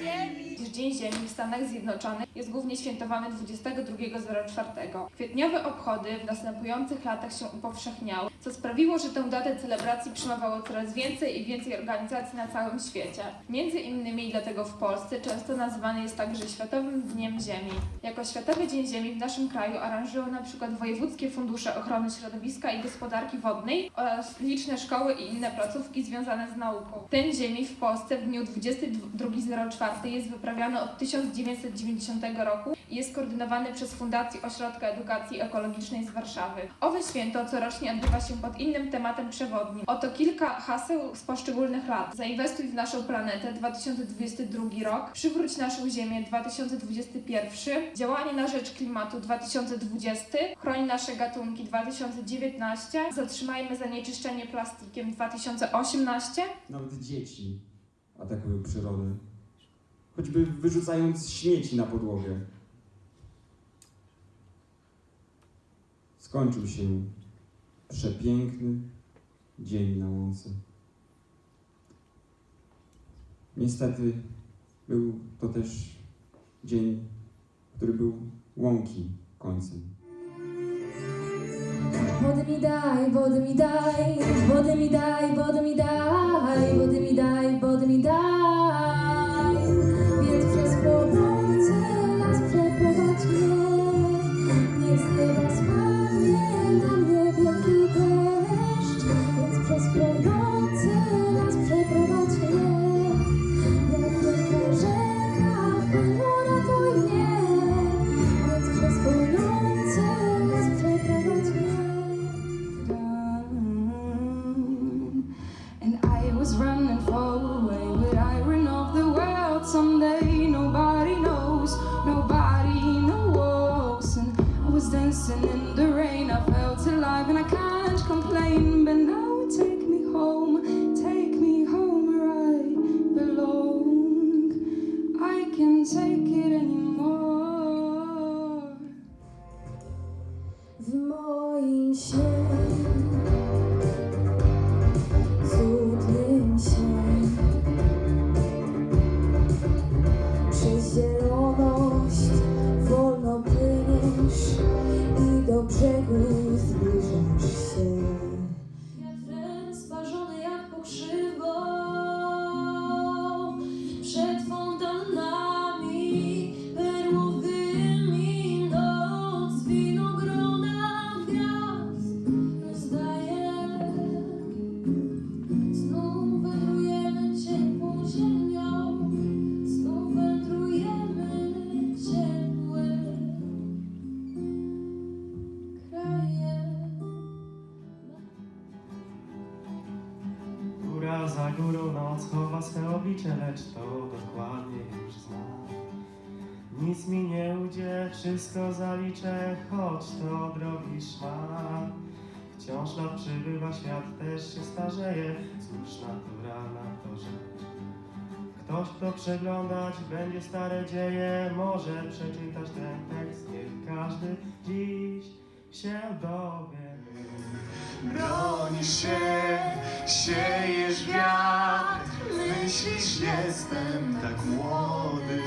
Yeah. Dziś Dzień Ziemi w Stanach Zjednoczonych jest głównie świętowany 22.04. Kwietniowe obchody w następujących latach się upowszechniały, co sprawiło, że tę datę celebracji przyjmowało coraz więcej i więcej organizacji na całym świecie. Między innymi dlatego w Polsce często nazywany jest także Światowym Dniem Ziemi. Jako Światowy Dzień Ziemi w naszym kraju aranżują przykład wojewódzkie fundusze ochrony środowiska i gospodarki wodnej oraz liczne szkoły i inne placówki związane z nauką. Ten Ziemi w Polsce w dniu 22.04 jest wyprawiany od 1990 roku i jest koordynowany przez Fundację Ośrodka Edukacji Ekologicznej z Warszawy. Owe święto corocznie odbywa się pod innym tematem przewodnim. Oto kilka haseł z poszczególnych lat. Zainwestuj w naszą planetę 2022 rok, przywróć naszą Ziemię 2021, działanie na rzecz klimatu 2020, chroń nasze gatunki 2019, zatrzymajmy zanieczyszczenie plastikiem 2018, Nawet dzieci atakują przyrodę. Choćby wyrzucając śmieci na podłogę. Skończył się przepiękny dzień na łące. Niestety był to też dzień, który był łąki końcem. Wody mi daj, wody mi daj, wody mi daj, wody mi daj, wody mi daj, wody mi daj. Was dancing in the rain, I felt alive, and I can't complain. But now take me home, take me home where I belong. I can't take it anymore. w moim i do za górą noc chowa swe oblicze, lecz to dokładnie już znam. Nic mi nie ujdzie, wszystko zaliczę, choć to drogi szmat. Wciąż lat przybywa, świat też się starzeje, cóż naturalna to rzecz. Ktoś, kto przeglądać będzie stare dzieje, może przeczytać ten tekst, niech każdy dziś się dowie. Bronisz się, siejesz wiatr, myślisz jestem tak młody.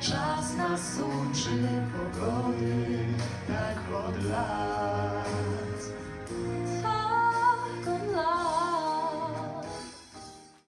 Czas nas uczy pogody, tak od lat.